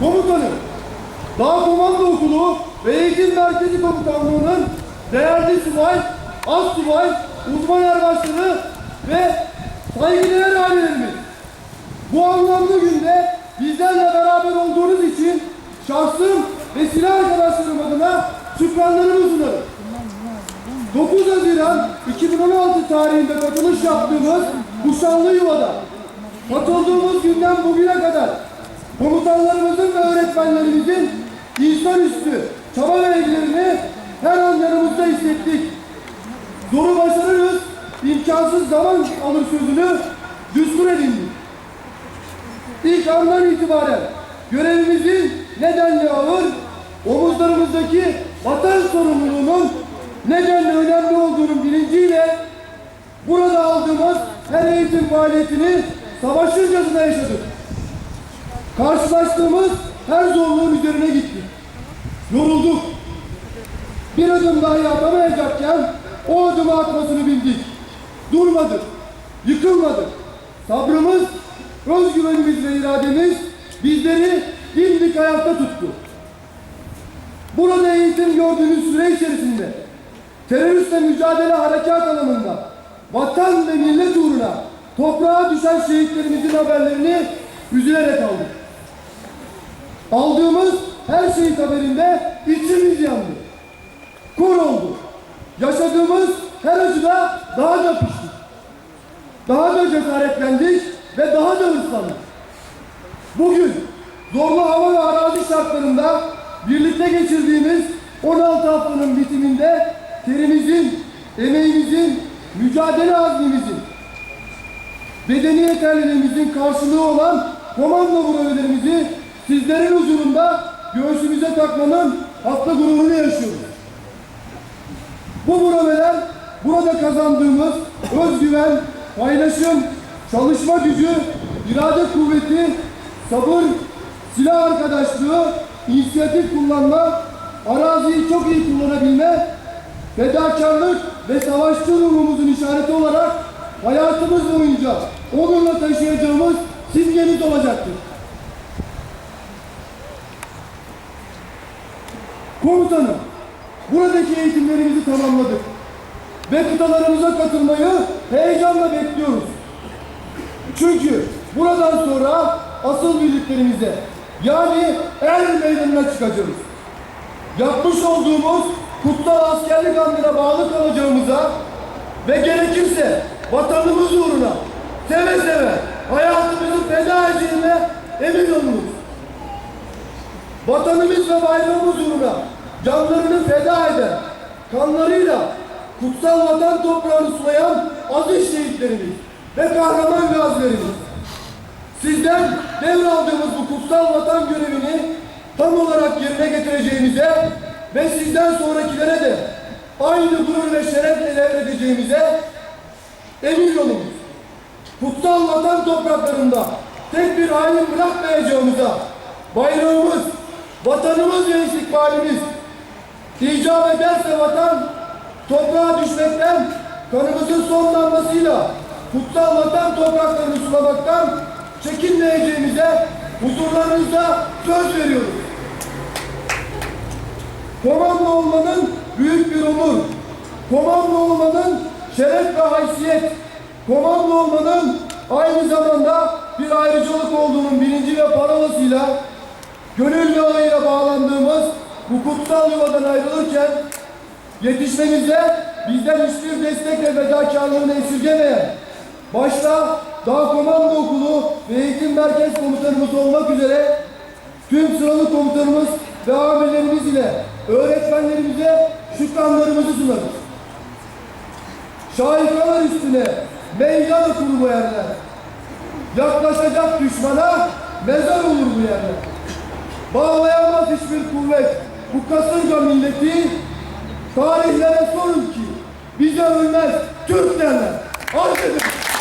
Komutanım, Dağ Komando Okulu ve Eğitim Merkezi Komutanlığı'nın değerli subay, az subay, uzman erbaşları ve saygıdeğer ailelerimiz. Bu anlamlı günde bizlerle beraber olduğunuz için şahsım ve silah arkadaşlarım adına şükranlarımı sunarım. 9 Haziran 2016 tarihinde katılış yaptığımız bu şanlı yuvada katıldığımız günden bugüne kadar komutanlarımızın ve öğretmenlerimizin insanüstü çaba ve ilgilerini her an yanımızda hissettik. Zoru başarırız, imkansız zaman alır sözünü düstur edindik. İlk andan itibaren görevimizin nedenli ağır, omuzlarımızdaki vatan sorumluluğunun nedenli önemli olduğunun bilinciyle burada aldığımız her eğitim faaliyetini savaşırcasına yaşadık. Karşılaştığımız her zorluğun üzerine gittik. Yorulduk. Bir adım dahi atamayacakken o adımı atmasını bildik. Durmadık. Yıkılmadık. Sabrımız, özgüvenimiz ve irademiz bizleri dimdik ayakta tuttu. Burada eğitim gördüğünüz süre içerisinde teröristle mücadele harekat alanında vatan ve millet uğruna toprağa düşen şehitlerimizin haberlerini üzülerek aldık. Aldığımız her şehit haberinde içimiz yandı. Kor oldu. Yaşadığımız her acıda daha da piştik. Daha da cesaretlendik ve daha da hırslandık. Bugün zorlu hava ve arazi şartlarında birlikte geçirdiğimiz 16 haftanın bitiminde terimizin, emeğimizin, mücadele azmimizin, bedeni yeterliliğimizin karşılığı olan komando brovelerimizi sizlerin huzurunda göğsümüze takmanın haklı gururunu yaşıyoruz. Bu broveler burada kazandığımız özgüven, paylaşım, çalışma gücü, irade kuvveti, sabır, silah arkadaşlığı, inisiyatif kullanma, araziyi çok iyi kullanabilme, fedakarlık ve savaşçı ruhumuzun işareti olarak hayatımız boyunca onurla taşıyacağımız simgemiz olacaktır. Komutanım, buradaki eğitimlerimizi tamamladık ve kıtalarımıza katılmayı heyecanla bekliyoruz. Çünkü buradan sonra asıl birliklerimize yani er meydanına çıkacağız. Yapmış olduğumuz kutsal askerlik andına bağlı kalacağımıza ve gerekirse vatanımız uğruna seve seve hayatımızı feda edeceğine emin olunuz. Vatanımız ve bayrağımız uğruna canlarını feda eden, kanlarıyla kutsal vatan toprağını sulayan aziz şehitlerimiz ve kahraman gazilerimiz. Sizden devraldığımız bu kutsal vatan görevini tam olarak yerine getireceğimize ve sizden sonrakilere de aynı gurur ve şerefle devredeceğimize emin olun. Kutsal vatan topraklarında tek bir hain bırakmayacağımıza bayrağımız, vatanımız ve istikbalimiz icap ederse vatan toprağa düşmekten kanımızın son damlasıyla kutsal vatan topraklarını sulamaktan çekinmeyeceğimize huzurlarınızda söz veriyoruz. Komando olmanın büyük bir onur. Komando olmanın şeref ve haysiyet. Komando olmanın aynı zamanda bir ayrıcalık olduğunun bilinci ve parolasıyla gönül yağıyla bağlandığımız bu kutsal yuvadan ayrılırken yetişmemize bizden hiçbir destek ve fedakarlığını esirgemeyen başta Dağ Komando Okulu ve Eğitim Merkez Komutanımız olmak üzere tüm sıralı komutanımız ve amirlerimiz ile öğretmenlerimize şükranlarımızı sunarız. Şahikalar üstüne meydan okur bu yerler. Yaklaşacak düşmana mezar olur bu yerler. Bağlayamaz hiçbir kuvvet bu kasırga milleti tarihlere sorun ki bize ölmez Türk derler. Arz.